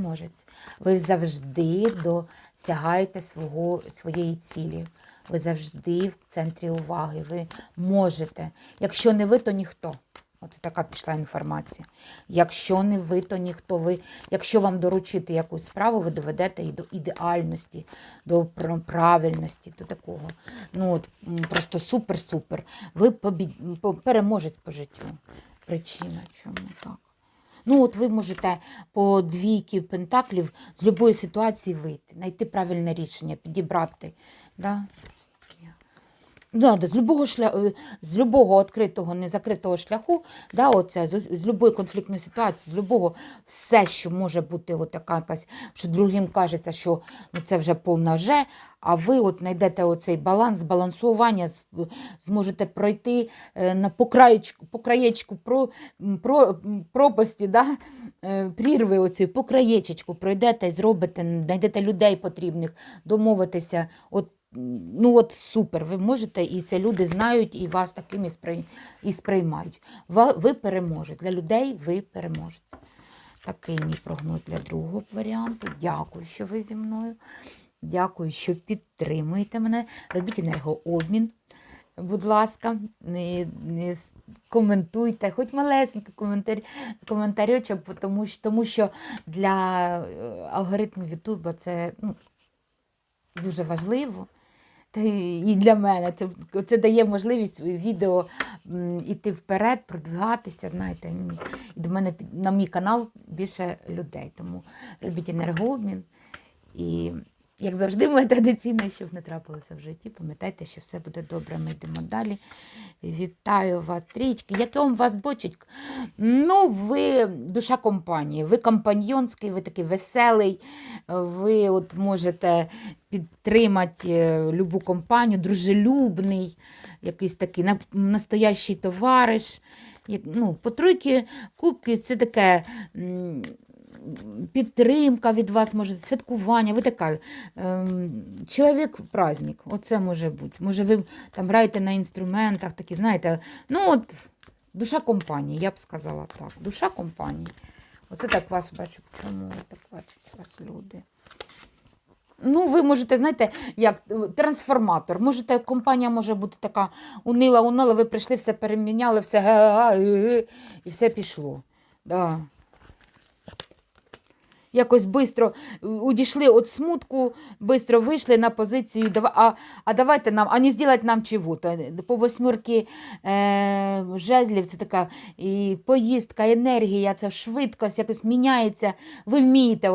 Можець. Ви завжди досягаєте свого, своєї цілі. Ви завжди в центрі уваги. Ви можете. Якщо не ви, то ніхто. Оце така пішла інформація. Якщо не ви, то ніхто ви. Якщо вам доручити якусь справу, ви доведете і до ідеальності, до правильності, до такого. Ну от просто супер-супер. Ви переможець по життю. Причина чому так? Ну, от ви можете по двійки пентаклів з будь-якої ситуації вийти, знайти правильне рішення, підібрати. Да? Да, да, з любого шля... е, з любого відкритого, незакритого шляху, да, оце, з, з любої конфліктної ситуації, з любого все, що може бути от така якась, що другим кажеться, що ну, це вже повна вже, а ви от знайдете оцей баланс, збалансування, зможете пройти е, на по краєчку, по краєчку про, про, пропасті, да, е, прірви оці, по краєчечку пройдете зробите, знайдете людей потрібних, домовитися. От Ну от супер, ви можете, і це люди знають, і вас таким і, сприймають. Ви переможете. Для людей ви переможете. Такий мій прогноз для другого варіанту. Дякую, що ви зі мною. Дякую, що підтримуєте мене. Робіть енергообмін, будь ласка, не, не коментуйте, хоч малесенький коментар, коментарючок, тому, тому що для е, алгоритмів Ютуба це ну, дуже важливо. Та і для мене це, це дає можливість відео іти вперед, продвигатися. Знаєте, і до мене на мій канал більше людей. Тому робіть енергообмін. І як завжди, моє традиційне, щоб не трапилося в житті. Пам'ятайте, що все буде добре. Ми йдемо далі. Вітаю вас, трічки. Як вам вас бочить? Ну, ви душа компанії, ви компаньйонський, ви такий веселий, ви от можете підтримати е, любу компанію, дружелюбний, якийсь такий настоящий товариш. Ну, по тройки кубки це таке. Підтримка від вас може, святкування, ви така ем, чоловік-праздник, оце може бути. Може, ви там граєте на інструментах, такі, знаєте, ну от душа компанії, я б сказала так. Душа компанії. Оце так вас бачу. Чому так бачать вас люди? Ну, ви можете, знаєте, як трансформатор. Можете, компанія може бути така унила, унила, ви прийшли, все переміняли, все і все пішло. Да. Якось бистро удійшли від смутку, бистро вийшли на позицію, а, а давайте нам, а не зробити нам чого-то. По восьмерки е, жезлів це така і поїздка, енергія, це швидкость якось міняється. Ви вмієте